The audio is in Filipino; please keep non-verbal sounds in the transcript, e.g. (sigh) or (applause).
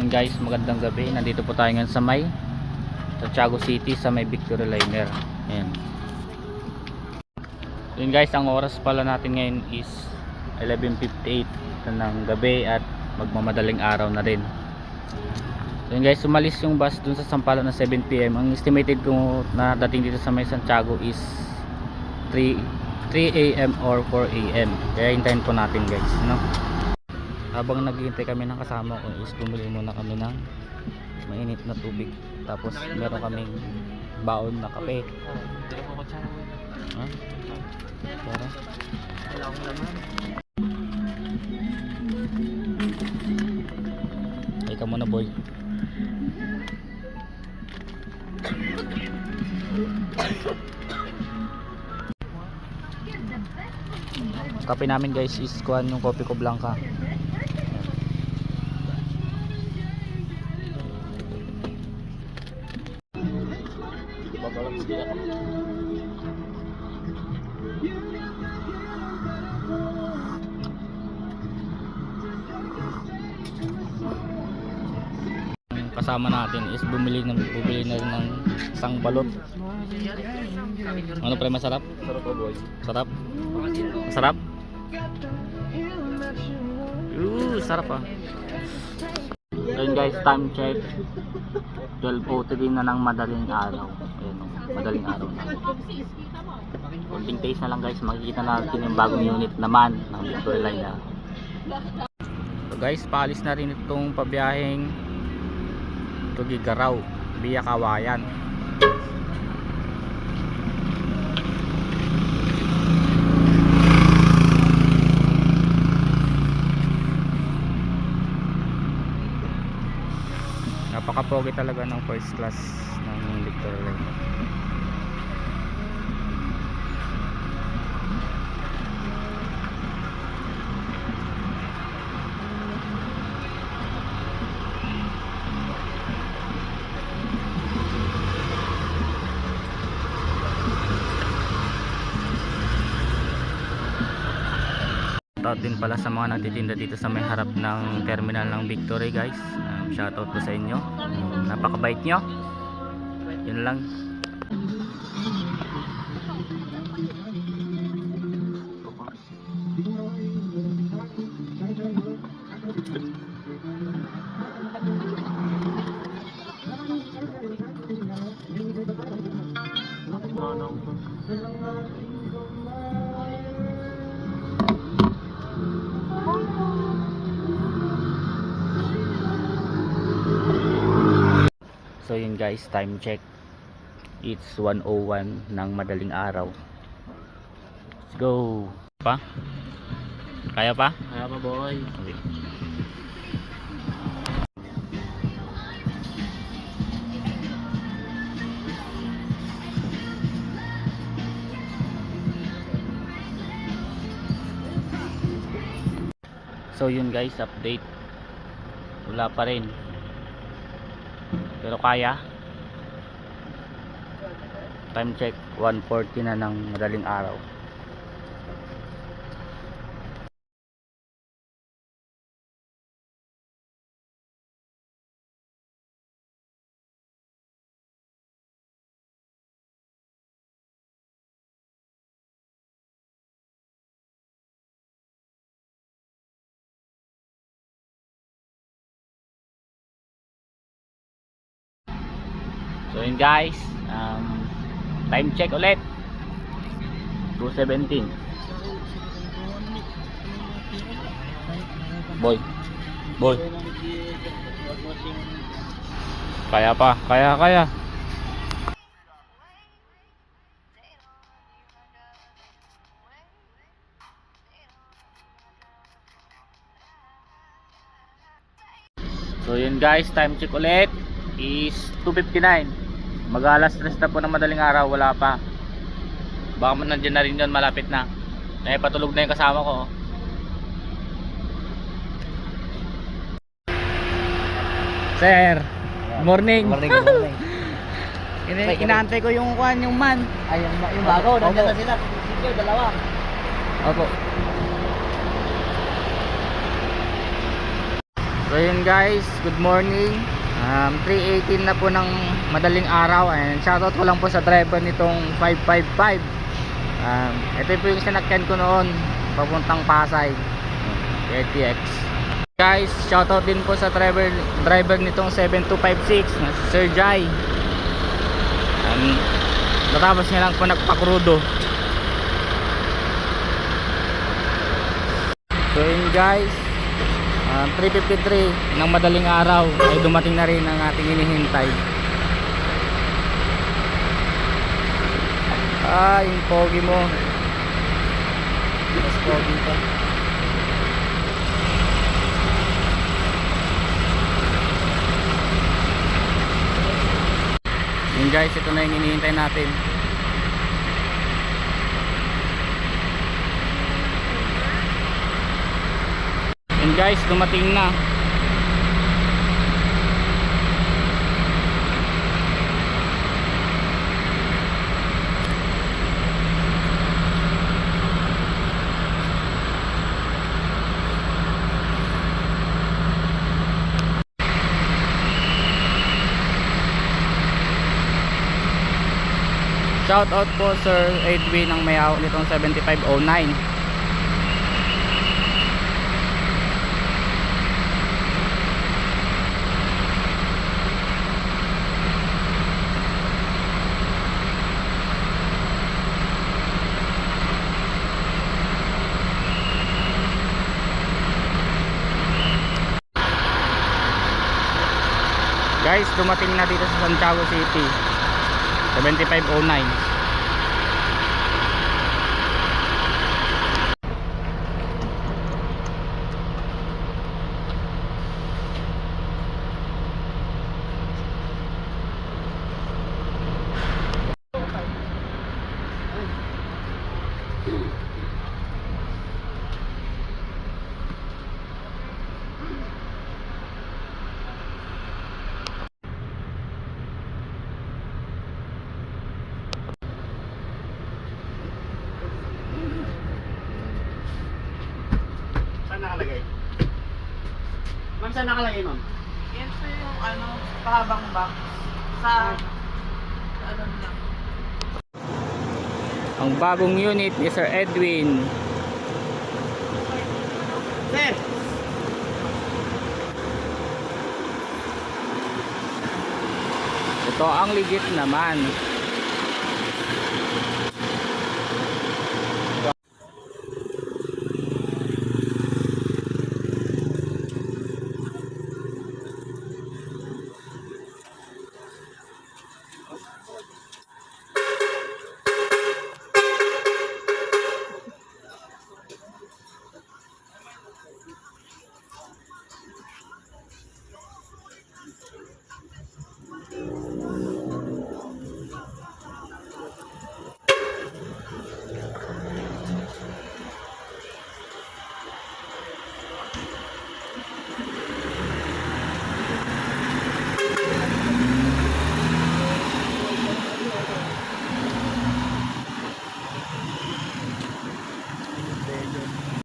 Yun guys, magandang gabi. Nandito po tayo ngayon sa may Santiago City sa may Victory Liner. Ayan. Yun guys, ang oras pala natin ngayon is 11.58 na ng gabi at magmamadaling araw na rin. So guys, umalis yung bus dun sa Sampaloc na 7pm. Ang estimated ko na dating dito sa may Santiago is 3 3 a.m. or 4 a.m. Kaya hintayin po natin guys, no? Habang naghihintay kami ng kasama ko is bumili muna kami ng mainit na tubig. Tapos meron kaming baon na kape. Ha? Tara. Ay ka muna boy. Kape namin guys is kuhan yung kopi ko blanca. Yung kasama natin is bumili ng bumili na rin ng isang balot. Ano pre masarap? Sarap po boy. Sarap? Masarap? Ooh, sarap ah. So yun guys, time check. 12.03 na ng madaling araw. Madaling araw na. Konting taste na lang guys, makikita natin yung bagong unit naman ng Victory Line na. So guys, paalis na rin itong pabiyaheng Tugigaraw via Kawayan. napaka-pogi talaga ng first class ng Victor Line Din pala sa mga nagtitinda dito sa may harap ng terminal ng Victory guys. Um, shoutout po sa inyo. Um, napakabait nyo. Yun lang. So yun guys, time check. It's 101 ng madaling araw. Let's go. Pa? Kaya pa? Kaya pa boy. Okay. So yun guys, update. Wala pa rin. Pero kaya. Time check 1:40 na ng madaling araw. So yun guys, um, time check ulit. 217. Boy. Boy. Kaya pa, kaya kaya. So yun guys, time check ulit is 2.59 mag alas 3 na po ng madaling araw, wala pa baka man nandiyan na rin yun, malapit na eh patulog na yung kasama ko oh. Sir, morning. Morning, (laughs) morning. Ina inaantay ko yung kuan, yung man. Ay, yung, yung bago, Opo. nandiyan na sila. Sige, dalawa. Opo. So yun guys, good morning. Um, 3.18 na po ng madaling araw. And shoutout ko lang po sa driver nitong 555. Um, ito po yung sinakyan ko noon papuntang Pasay. ATX. Guys, shoutout din po sa driver driver nitong 7256 na si Sir Jai. Um, natapos niya lang po nagpakrudo. So yun guys, um, 3.53 ng madaling araw ay dumating na rin ang ating inihintay. Ah, yung pogi mo. Mas pogi pa. Yun guys, ito na yung inihintay natin. Yun guys, dumating na. Shout out po Sir Edwin ng mayaw nitong 7509. Guys, dumating na dito sa Santiago City. 7509. Saan nakalagay, ma'am? Yan po yung ano, pahabang box. Sa, ano lang. Ang bagong unit ni Sir Edwin. Sir! Ito ang legit naman.